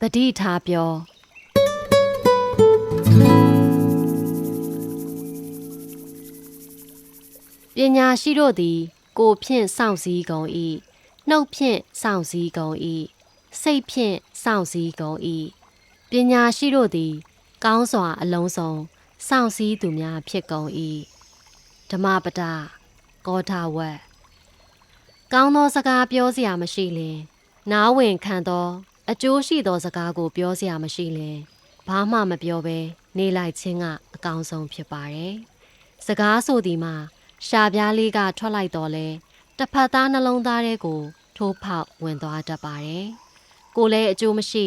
တတိထားပြောပညာရှိတို့သည် ကိုယ်ဖြင့်စောင့်စည်းကုန်၏နှုတ်ဖြင့်စောင့်စည်းကုန်၏စိတ်ဖြင့်စောင့်စည်းကုန်၏ပညာရှိတို့သည် ကောင်းစွာအလုံးစုံစောင့်စည်းသူများဖြစ်ကုန်၏ဓမ္မပဒကောထဝက်ကောင်းသောစကားပြောစရာမရှိလင်နားဝင်ခံသော အကျိုးရှိသောစကားကို ပြောစရာမရှိလင်ဘာမှမပြောဘဲနေလိုက်ခြင်းကအကောင်းဆုံးဖြစ်ပါတယ်။စကားဆိုသည်မှာရှာပြားလေးကထွက်လိုက်တော့လဲတစ်ဖက်သားနှလုံးသားထဲကို ထိုးဖောက်ဝင်သွားတတ်ပါတယ်။ကိုလည်းအကျိုးမရှိ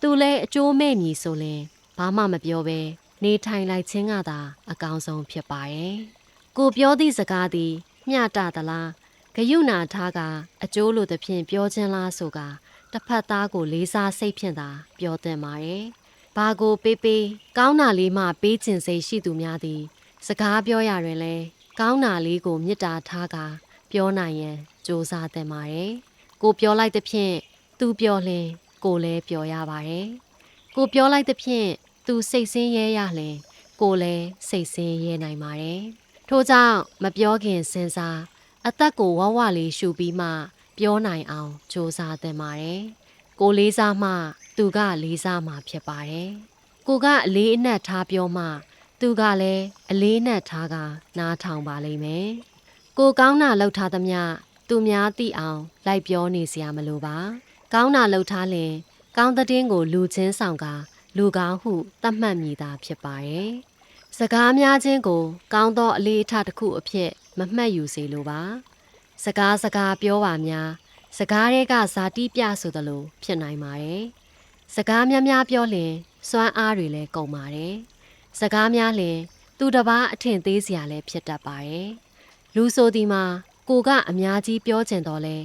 သူလည်းအကျိုးမဲ့မည်ဆိုရင်ဘာမှမပြောဘဲနေထိုင်လိုက်ခြင်းကသာ အကောင်းဆုံးဖြစ်ပါတယ်။ကိုပြောသည့်စကားသည်မျှတသလားဂယုဏထားကအကျိုးလိုသဖြင့်ပြောခြင်းလားဆိုက တစ်ဖက်သားကိုလေးစားစိတ်ဖြင့်သာပြောသင့်ပါတယ်။ဘာကိုပေးပေးကောင်းတာလေးမှပေးခြင်းစိတ်ရှိသူများသည် စကားပြောရတွင်လည်းကောင်းတာလေးကိုမေတ္တာထားကပြောနိုင်ရန်ကြိုးစားသင့်ပါတယ်။ကိုပြောလိုက်သဖြင့်သူပြောလင်ကိုလည်းပြောရပါတယ်။ကိုပြောလိုက်သဖြင့်သူစိတ်ဆင်းရဲရလင်ကိုလည်းစိတ်ဆင်းရဲနိုင်ပါတယ်။ထို့ကြောင့်မပြောခင်စဉ်းစားအသက်ကိုဝဝလေးရှူပြီးမှ ပြောနိုင်အောင်စူးစမ်းသင့်ပါတယ်။ကိုလေးစားမှသူကလေးစားမှဖြစ်ပါတယ်။ကိုကအလေးအနက်ထားပြောမှသူကလည်းအလေးနက်ထားကနားထောင်ပါလိမ့်မယ်။ကိုကောင်းတာလှုပ်ထားသမျှသူများသိအောင်လိုက်ပြောနေစရာမလိုပါ။ကောင်းတာလှုပ်ထားရင်ကောင်းတဲ့တင်းကိုလူချင်းဆောင်ကလူကောင်းဟုသတ်မှတ်မိတာဖြစ်ပါတယ်။စကားများခြင်းကို ကောင်းသောအလေးအထားတစ်ခုအဖြစ်မမှတ်ယူစေလိုပါ။ စကားစကားပြောပါများစကားတွေကဇာတိပြဆိုသလိုဖြစ်နိုင်ပါတယ်။စကားများများပြောရင်စွမ်းအားတွေလည်းကုန်ပါတယ်။စကားများလင် သူတစ်ပါးအထင်သေးစရာလည်းဖြစ်တတ်ပါတယ်။လူဆိုဒီမှာကိုကအများကြီးပြောကျင်တော်လဲ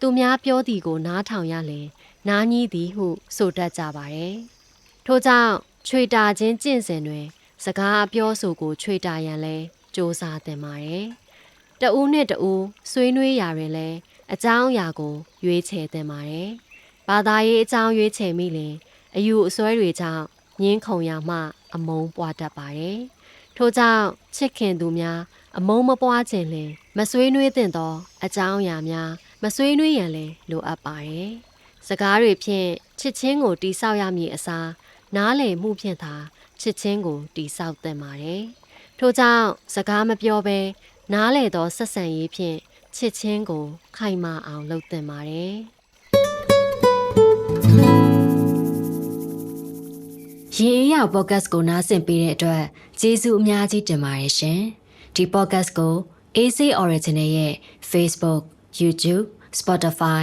သူများပြောသည်ကိုနားထောင်ရလင်နားကြီးသည်ဟုဆိုတတ်ကြပါတယ်။ထို့ကြောင့်ချွေတာချင်းကျင့်စဉ်တွင် စကားပြောဆိုကိုချွေတာရန်လဲစ조사သင်ပါတယ်။ တဦးနဲ့တဦးဆွေးနွေးရာတွင်လဲအကြောင်းအရာကို ရွေးချယ်သင်ပါတယ်။ဘာသာရေးအကြောင်းရွေးချယ်မိလင်အယူအဆွဲတွေကြောင့်ငင်းခုန်ရမှ အမုန်းပွားတတ်ပါတယ်။ထို့ကြောင့်ချစ်ခင်သူများ အမုန်းမပွားခြင်းလင်မဆွေးနွေးသင့်သော အကြောင်းအရာများမဆွေးနွေးရန်လည်းလိုအပ်ပါတယ်။စကားတွေဖြင့်ချစ်ချင်းကိုတိဆောက်ရမည်အစားနားလည်မှုဖြင့်သာချစ်ချင်းကိုတိဆောက်သင့်ပါတယ်။ထို့ကြောင့်စကားမပြောဘဲ နားလည်သောဆက်ဆံရေးဖြင့်ချစ်ချင်းကို ခိုင်မာအောင်လုပ်သင့်ပါတယ်။ရေအေးရောက် podcast ကိုနားဆင်ပေးတဲ့အတွက်ကျေးဇူးအများကြီးတင်ပါတယ်ရှင်။ဒီ podcast ကို AC Original ရဲ့ Facebook, YouTube, Spotify,